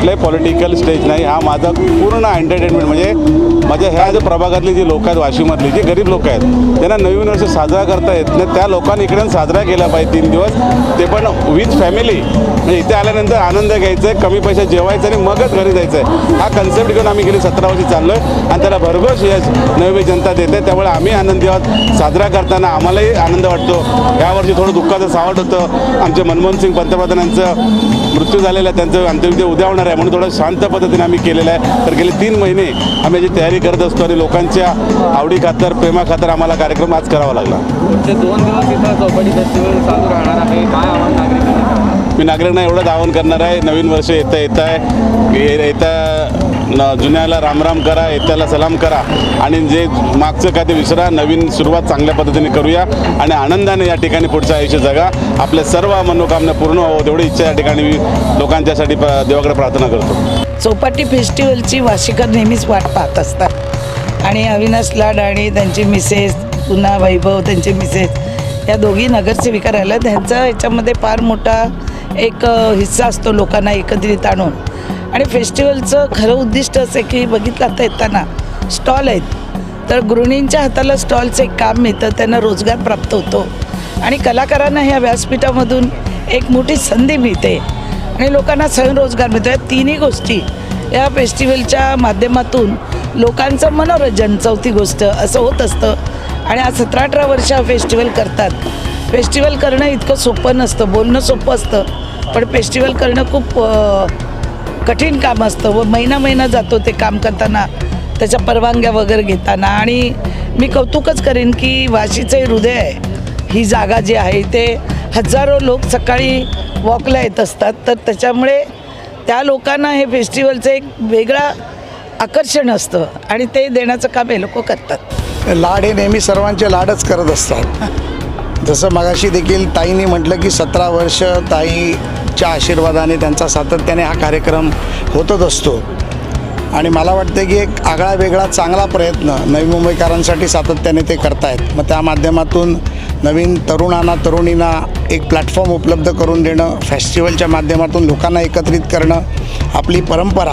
कुठलाही political stage नाही. हा माझा पूर्ण एंटरटेनमेंट म्हणजे माझ्या ह्या ज्या प्रभागातली जी लोक आहेत वाशिममधली जी गरीब लोक आहेत त्यांना नवीन वर्ष साजरा करता येत नाही. त्या लोकांनी इकडे साजरा केला पाहिजे तीन दिवस. ते पण विथ फॅमिली म्हणजे इथे आल्यानंतर आनंद घ्यायचा आहे कमी पैशात जेवायचं आणि मगच घरी जायचं आहे हा कन्सेप्ट घेऊन आम्ही गेली सतरा वर्षी चाललो आहे आणि त्याला भरघोस यश नवी जनता देते. त्यामुळे आम्ही आनंदी आहोत. साजरा करताना आम्हालाही आनंद वाटतो. यावर्षी थोडं दुःखाचं सावट होतं. आमचे मनमोहन सिंग पंतप्रधानांचं मृत्यू झालेला त्यांचं अंत्यविधी उद्या होणार आहे. म्हणून थोडं शांत पद्धतीने आम्ही केलेलं आहे. तर गेले तीन महिने आम्ही याची तयारी करत असतो आणि लोकांच्या आवडी खातर प्रेमा खातर आम्हाला कार्यक्रम आज करावा लागला. दोन दिवस इथं चौपाटी फेस्टिवल चालू राहणार आहे. काय आव्हान नागरिकांनी? करणार मी नागरिकांना एवढंच आवाहन करणार आहे. नवीन वर्ष येतं येतं आहे ये- येता न- जुन्याला रामराम करा येत्याला सलाम करा. आणि जे मागचं काय ते विसरा नवीन सुरुवात चांगल्या पद्धतीने करूया आणि आनंदाने या ठिकाणी पुढचं आयुष्य जगा. आपल्या सर्व मनोकामना पूर्ण व्हावं तेवढी इच्छा या ठिकाणी मी लोकांच्यासाठी देवाकडे प्रार्थना करतो. चौपाटी फेस्टिवलची वार्षिकर नेहमीच वाट पाहत असतात. आणि अविनाश लाड आणि त्यांची मिसेस पुन्हा वैभव त्यांचे मिसेस या दोघी नगरसेविका राहिल्या त्यांचा याच्यामध्ये फार मोठा एक हिस्सा असतो लोकांना एकत्रित आणून. आणि फेस्टिवलचं खरं उद्दिष्ट असं आहे की बघितलं आता येताना स्टॉल आहेत. तर गृहिणींच्या हाताला स्टॉलचं एक काम मिळतं त्यांना रोजगार प्राप्त होतो. आणि कलाकारांना ह्या व्यासपीठामधून एक मोठी संधी मिळते. आणि लोकांना स्वयंरोजगार मिळतो. या तिन्ही गोष्टी या फेस्टिवलच्या माध्यमातून लोकांचं मनोरंजन चौथी गोष्ट असं होत असतं. आणि आज सतरा अठरा वर्ष हा फेस्टिवल करतात. फेस्टिवल करणं इतकं सोपं नसतं बोलणं सोपं असतं. पण फेस्टिवल करणं खूप कठीण काम असतं व महिना महिना जातो ते काम करताना त्याच्या परवानग्या वगैरे घेताना. आणि मी कौतुकच करेन की वाशीचे हृदय आहे. ही जागा जी आहे ते हजारो लोक सकाळी वॉकला येत असतात. तर त्याच्यामुळे त्या लोकांना हे फेस्टिवलचं एक वेगळा आकर्षण असतं आणि ते देण्याचं काम हे लोक करतात. लाड हे नेहमी सर्वांचे लाडच करत असतात. जसं मगाशी देखील ताईंनी म्हटलं की सतरा वर्ष ताईच्या आशीर्वादाने त्यांचा सातत्याने हा कार्यक्रम होतच असतो. आणि मला वाटतं की एक आगळा वेगळा चांगला प्रयत्न नवी मुंबईकरांसाठी सातत्याने ते करतायत. मग त्या माध्यमातून नवीन तरुणांना तरुणींना एक प्लॅटफॉर्म उपलब्ध करून देणं फेस्टिवलच्या माध्यमातून लोकांना एकत्रित करणं आपली परंपरा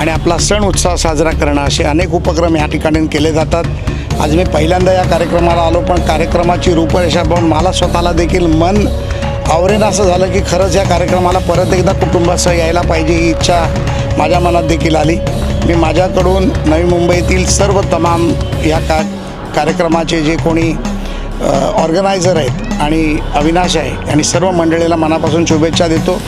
आणि आपला सण उत्साह साजरा करणं असे अनेक उपक्रम या ठिकाणी केले जातात. आज मी पहिल्यांदा या कार्यक्रमाला आलो पण कार्यक्रमाची रूपरेषा पण मला स्वतःला देखील मन आवरेन असं झालं की खरंच या कार्यक्रमाला परत एकदा कुटुंबासह यायला पाहिजे ही इच्छा माझ्या मनात देखील आली. मी माझ्याकडून नवी मुंबईतील सर्व तमाम या का कार्यक्रमाचे जे कोणी ऑर्गनायझर आहेत आणि अविनाश आहे आणि सर्व मंडळीला मनापासून शुभेच्छा देतो.